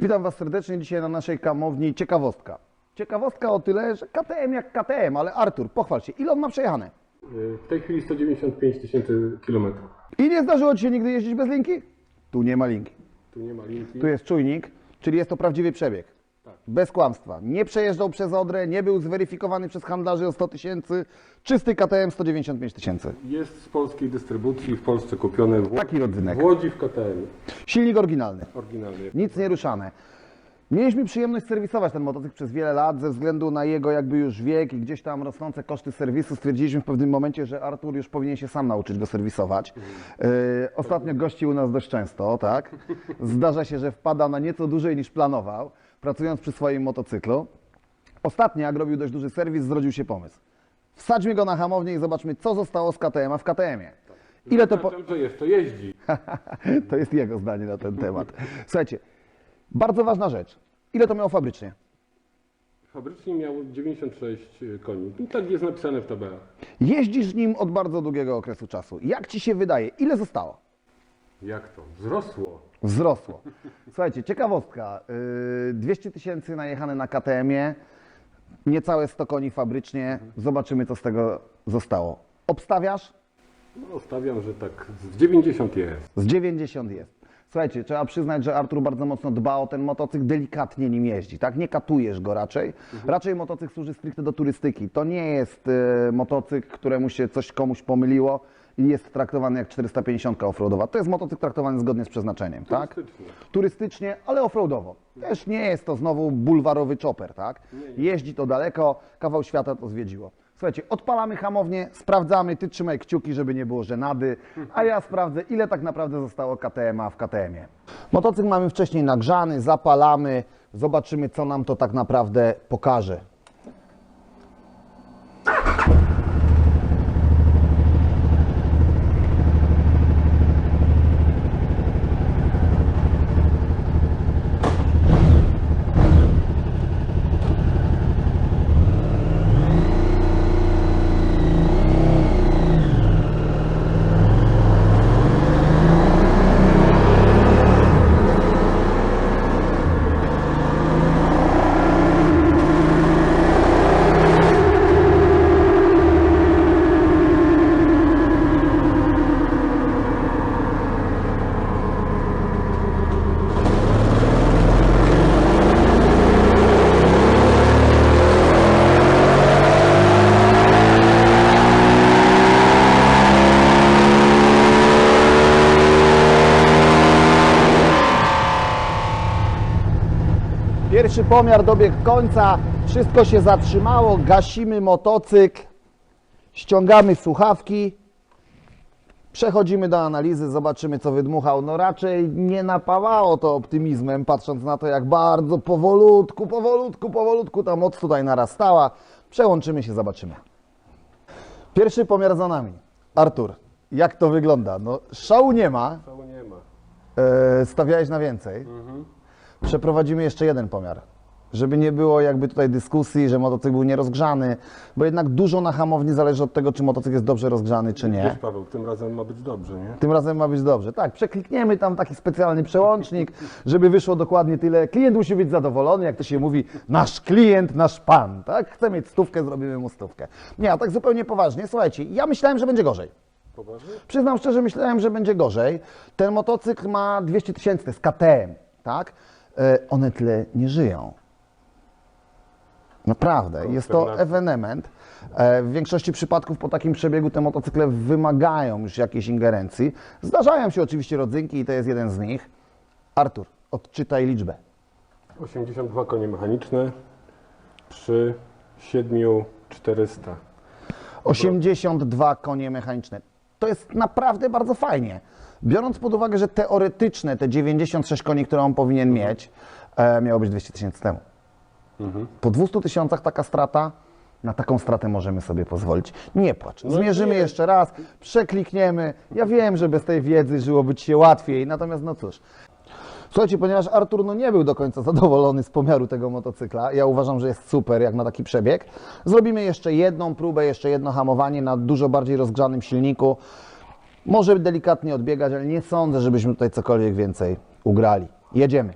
Witam Was serdecznie dzisiaj na naszej kamowni ciekawostka. Ciekawostka o tyle, że KTM jak KTM, ale Artur, pochwal się, ile on ma przejechane? W tej chwili 195 tysięcy kilometrów. I nie zdarzyło Ci się nigdy jeździć bez linki? Tu nie ma linki. Tu nie ma linki. Tu jest czujnik, czyli jest to prawdziwy przebieg. Bez kłamstwa. Nie przejeżdżał przez Odrę, nie był zweryfikowany przez handlarzy o 100 tysięcy. Czysty KTM 195 tysięcy. Jest z polskiej dystrybucji, w Polsce kupione w, Taki rodzynek. w Łodzi w KTM. Silnik oryginalny. Oryginalny. Nic nie ruszane. Mieliśmy przyjemność serwisować ten motocykl przez wiele lat ze względu na jego jakby już wiek i gdzieś tam rosnące koszty serwisu. Stwierdziliśmy w pewnym momencie, że Artur już powinien się sam nauczyć go serwisować. Yy, ostatnio gości u nas dość często, tak? Zdarza się, że wpada na nieco dłużej niż planował, pracując przy swoim motocyklu. Ostatnio, jak robił dość duży serwis, zrodził się pomysł. Wsadźmy go na hamownię i zobaczmy, co zostało z KTM-a w KTM-ie. Ile to po... Zaznaczam, że jeszcze jeździ. To jest jego zdanie na ten temat. Słuchajcie, bardzo ważna rzecz. Ile to miało fabrycznie? Fabrycznie miał 96 koni. I tak jest napisane w tabelach. Jeździsz nim od bardzo długiego okresu czasu. Jak ci się wydaje, ile zostało? Jak to? Wzrosło. Wzrosło. Słuchajcie, ciekawostka. Yy, 200 tysięcy najechane na KTM-ie, niecałe 100 koni fabrycznie. Zobaczymy, co z tego zostało. Obstawiasz? No, stawiam, że tak z 90 jest. Z 90 jest. Słuchajcie, trzeba przyznać, że Artur bardzo mocno dba o ten motocykl, delikatnie nim jeździ, tak? Nie katujesz go raczej. Raczej motocykl służy stricte do turystyki. To nie jest e, motocykl, któremu się coś komuś pomyliło jest traktowany jak 450 offroadowa. To jest motocykl traktowany zgodnie z przeznaczeniem, tak? Turystycznie. Turystycznie, ale offroadowo. Też nie jest to znowu bulwarowy chopper, tak? Jeździ to daleko, kawał świata to zwiedziło. Słuchajcie, odpalamy hamownię, sprawdzamy, ty trzymaj kciuki, żeby nie było żenady, a ja sprawdzę, ile tak naprawdę zostało KTM-a w KTM-ie. Motocykl mamy wcześniej nagrzany, zapalamy, zobaczymy, co nam to tak naprawdę pokaże. Pierwszy pomiar dobiegł końca, wszystko się zatrzymało, gasimy motocykl, ściągamy słuchawki, przechodzimy do analizy, zobaczymy co wydmuchał. No raczej nie napawało to optymizmem, patrząc na to jak bardzo powolutku, powolutku, powolutku ta moc tutaj narastała. Przełączymy się, zobaczymy. Pierwszy pomiar za nami. Artur, jak to wygląda? No szału nie ma, Całego nie ma. e, stawiałeś na więcej. Przeprowadzimy jeszcze jeden pomiar, żeby nie było jakby tutaj dyskusji, że motocykl był nierozgrzany, bo jednak dużo na hamowni zależy od tego, czy motocykl jest dobrze rozgrzany, czy nie. Wiesz, Paweł, tym razem ma być dobrze, nie? Tym razem ma być dobrze. Tak, przeklikniemy tam taki specjalny przełącznik, żeby wyszło dokładnie tyle. Klient musi być zadowolony, jak to się mówi, nasz klient, nasz pan, tak? Chce mieć stówkę, zrobimy mu stówkę. Nie, a tak zupełnie poważnie, słuchajcie, ja myślałem, że będzie gorzej. Poważnie? Przyznam szczerze, myślałem, że będzie gorzej. Ten motocykl ma 200 tysięcy, jest KTM, tak? E, One tyle nie żyją. Naprawdę, jest to ewenement. E, W większości przypadków po takim przebiegu te motocykle wymagają już jakiejś ingerencji. Zdarzają się oczywiście rodzynki i to jest jeden z nich. Artur, odczytaj liczbę. 82 konie mechaniczne przy 7400. 82 konie mechaniczne. To jest naprawdę bardzo fajnie. Biorąc pod uwagę, że teoretyczne te 96 koni, które on powinien mieć, e, miało być 200 tysięcy temu. Po 200 tysiącach taka strata, na taką stratę możemy sobie pozwolić. Nie płacz. Zmierzymy nie. jeszcze raz, przeklikniemy. Ja wiem, że bez tej wiedzy żyłoby Ci się łatwiej, natomiast no cóż. Słuchajcie, ponieważ Artur no, nie był do końca zadowolony z pomiaru tego motocykla, ja uważam, że jest super jak na taki przebieg, zrobimy jeszcze jedną próbę, jeszcze jedno hamowanie na dużo bardziej rozgrzanym silniku. Może delikatnie odbiegać, ale nie sądzę, żebyśmy tutaj cokolwiek więcej ugrali. Jedziemy.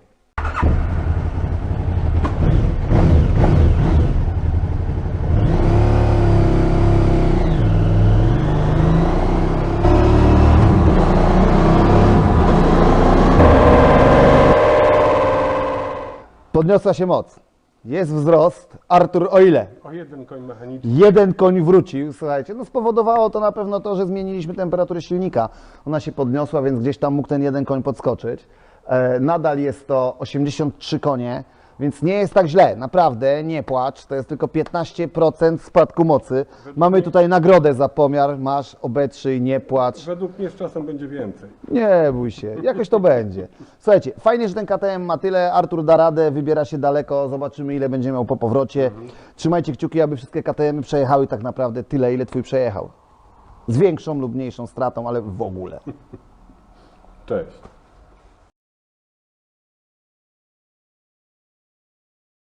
Podniosła się moc. Jest wzrost. Artur, o ile? O jeden koń mechaniczny. Jeden koń wrócił, słuchajcie. No spowodowało to na pewno to, że zmieniliśmy temperaturę silnika. Ona się podniosła, więc gdzieś tam mógł ten jeden koń podskoczyć. E, nadal jest to 83 konie, więc nie jest tak źle. Naprawdę, nie płacz. To jest tylko 15% spadku mocy. Mamy tutaj nagrodę za pomiar. Masz, obetrzyj, nie płacz. Według mnie z czasem będzie więcej. Nie bój się, jakoś to będzie. Słuchajcie, fajnie, że ten KTM ma tyle. Artur da radę, wybiera się daleko. Zobaczymy, ile będzie miał po powrocie. Trzymajcie kciuki, aby wszystkie KTM przejechały tak naprawdę tyle, ile twój przejechał. Z większą lub mniejszą stratą, ale w ogóle. Cześć.